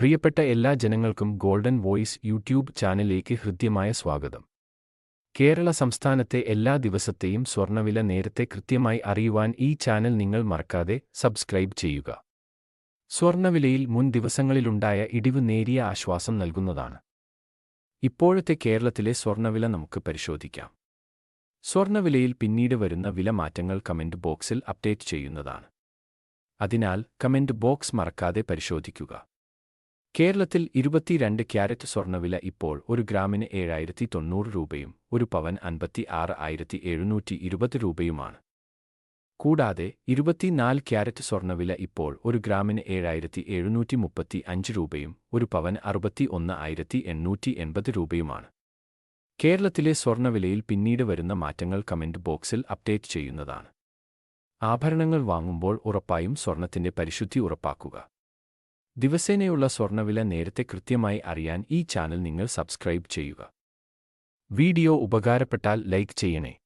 പ്രിയപ്പെട്ട എല്ലാ ജനങ്ങൾക്കും ഗോൾഡൻ വോയിസ് യൂട്യൂബ് ചാനലിലേക്ക് ഹൃദ്യമായ സ്വാഗതം. കേരള സംസ്ഥാനത്തെ എല്ലാ ദിവസത്തെയും സ്വർണവില നേരത്തെ കൃത്യമായി അറിയുവാൻ ഈ ചാനൽ നിങ്ങൾ മറക്കാതെ സബ്സ്ക്രൈബ് ചെയ്യുക. സ്വർണവിലയിൽ മുൻ ദിവസങ്ങളിലുണ്ടായ ഇടിവ് നേരിയ ആശ്വാസം നൽകുന്നതാണ്. ഇപ്പോഴത്തെ കേരളത്തിലെ സ്വർണവില നമുക്ക് പരിശോധിക്കാം. സ്വർണവിലയിൽ പിന്നീട് വരുന്ന വില മാറ്റങ്ങൾ കമന്റ് ബോക്സിൽ അപ്ഡേറ്റ് ചെയ്യുന്നതാണ്. അതിനാൽ കമന്റ് ബോക്സ് മറക്കാതെ പരിശോധിക്കുക. കേരളത്തിൽ ഇരുപത്തിരണ്ട് ക്യാരറ്റ് സ്വർണവില ഇപ്പോൾ ഒരു ഗ്രാമിന് ഏഴായിരത്തി തൊണ്ണൂറ് രൂപയും ഒരു പവൻ അൻപത്തി ആറ് ആയിരത്തി എഴുന്നൂറ്റി ഇരുപത് രൂപയുമാണ്. കൂടാതെ ഇരുപത്തിനാല് ക്യാരറ്റ് സ്വർണവില ഇപ്പോൾ ഒരു ഗ്രാമിന് ഏഴായിരത്തി എഴുന്നൂറ്റി മുപ്പത്തി അഞ്ച് രൂപയും ഒരു പവൻ അറുപത്തി ഒന്ന് ആയിരത്തി എണ്ണൂറ്റി എൺപത് രൂപയുമാണ്. കേരളത്തിലെ സ്വർണവിലയിൽ പിന്നീട് വരുന്ന മാറ്റങ്ങൾ കമന്റ് ബോക്സിൽ അപ്ഡേറ്റ് ചെയ്യുന്നതാണ്. ആഭരണങ്ങൾ വാങ്ങുമ്പോൾ ഉറപ്പായും സ്വർണത്തിന്റെ പരിശുദ്ധി ഉറപ്പാക്കുക. ദിവസേനയുള്ള സ്വർണവില നേരത്തെ കൃത്യമായി അറിയാൻ ഈ ചാനൽ നിങ്ങൾ സബ്സ്ക്രൈബ് ചെയ്യുക. വീഡിയോ ഉപകാരപ്പെട്ടാൽ ലൈക്ക് ചെയ്യണേ.